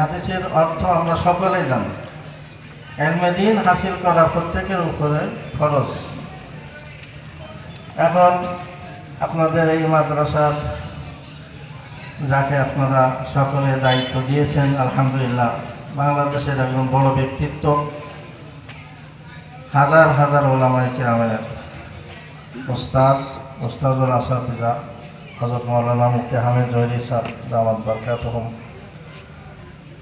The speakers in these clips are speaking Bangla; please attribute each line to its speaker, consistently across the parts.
Speaker 1: হাদিসের অর্থ আমরা সকলেই জানি। এলমেদিন হাসিল করা প্রত্যেকের উপরে খরচ এখন আপনাদের এই মাদ্রাসার যাকে আপনারা সকলে দায়িত্ব দিয়েছেন, আলহামদুলিল্লাহ, বাংলাদেশের একজন বড় ব্যক্তিত্ব, হাজার হাজার ওলামাই কেরামের ওস্তাদ, ওস্তাদুল আসাদিজা হজরত মৌলানা মুফতি হামিদ জহরি স্যার দামাত বরকাত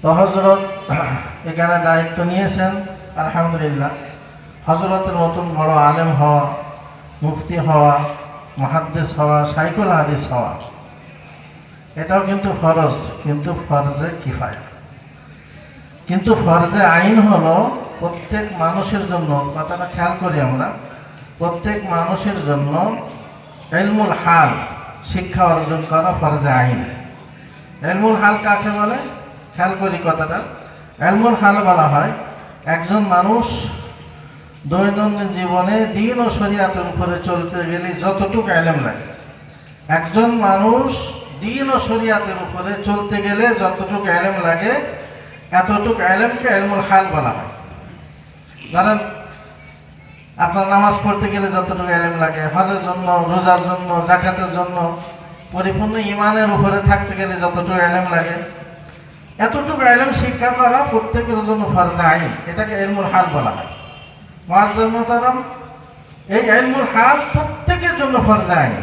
Speaker 1: তো হজরত এখানে দায়িত্ব নিয়েছেন, আলহামদুলিল্লাহ। হজরতের মতন বড় আলেম হওয়া, মুফতি হওয়া মহাদ্দেশ হওয়া, সাইকুল হাদিস হওয়া, এটাও কিন্তু ফরজ, কিন্তু ফরজে কিফায় কিন্তু ফরজে আইন হলো প্রত্যেক মানুষের জন্য, কথাটা খেয়াল করি আমরা, প্রত্যেক মানুষের জন্য এলমুল হাল, শিক্ষা অর্জন করা ফরজে আইন। এলমুল হাল কাকে বলে? খেয়াল করি কথাটা। এলমুল হাল বলা হয়, একজন মানুষ দৈনন্দিন জীবনে দিন ও শরিয়াতের উপরে চলতে গেলে যতটুকু এলেম লাগে একজন মানুষ দিন ও শরিয়াতের উপরে চলতে গেলে যতটুকু এলেম লাগে, এতটুকু এলেমকে এলমুল হাল বলা হয়। ধরেন, আপনার নামাজ পড়তে গেলে যতটুকু এলেম লাগে, হজের জন্য, রোজার জন্য, জাকাতের জন্য, পরিপূর্ণ ইমানের উপরে থাকতে গেলে যতটুকু এলেম লাগে এতটুকু এলেম শিক্ষা করা প্রত্যেকের জন্য ফরজা আইন। এটাকে এলমুল হাল বলা হয়। মহাজনতারাম এই এলমুল হাল প্রত্যেকের জন্য ফরজা আইন।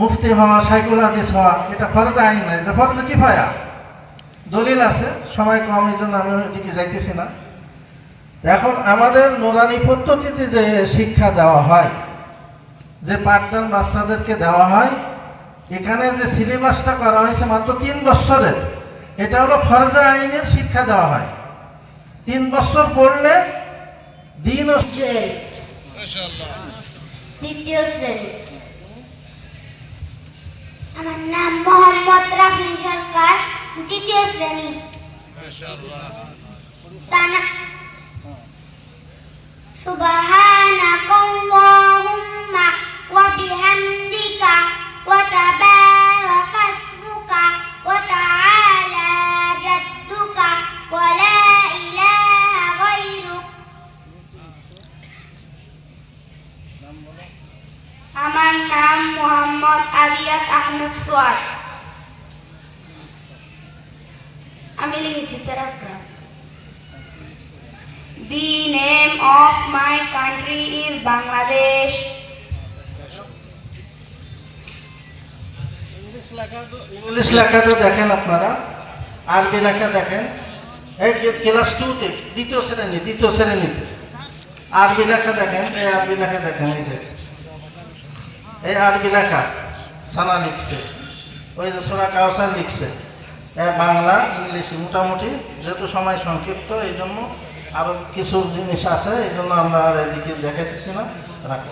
Speaker 1: মুফতি হওয়া সাইকুল হাদিস হওয়া, এটা ফরজা আইন নয়। যে ফরজা কিফায়া দলিল আছে, সময় কম, এই জন্য আমি ওইদিকে যাইতেছি না। এখন আমাদের নোরানি পদ্ধতিতে যে শিক্ষা দেওয়া হয়, যে পাঠদান বাচ্চাদেরকে দেওয়া হয়, এখানে যে সিলেবাসটা করা হয়েছে মাত্র তিন বছরের এটা হলো ফরজা আইনের শিক্ষা দেওয়া হয়। তিন বছর পড়লে দিন ও
Speaker 2: দ্বিতীয় শ্রেণি।
Speaker 3: আমার নাম মোহাম্মদ রাফি সরকার দ্বিতীয় শ্রেণি। সানা
Speaker 2: নাম মোহাম্মদ আলিয়াত আহমেদ সোয়াদ আমি লিখেছি paragraph the name of my country is Bangladesh
Speaker 1: English লেখাটা দেখেন আপনারা। আরবি লেখা দেখেন। এই ক্লাস টুতে দ্বিতীয় শ্রেণি, দ্বিতীয় শ্রেণীতে। আরবি লেখা দেখেন, এই আরবি লেখা দেখেন, এই যে। এই আরবি লেখা সানা লিখছে। ওই যে সোরা কাউসার লিখছে। বাংলা, ইংলিশ মোটামুটি, যেহেতু সময় সংক্ষিপ্ত এই জন্য আরও কিছু জিনিস আছে এই জন্য আমরা আর এদিকে দেখাইতেছি না। রাখো।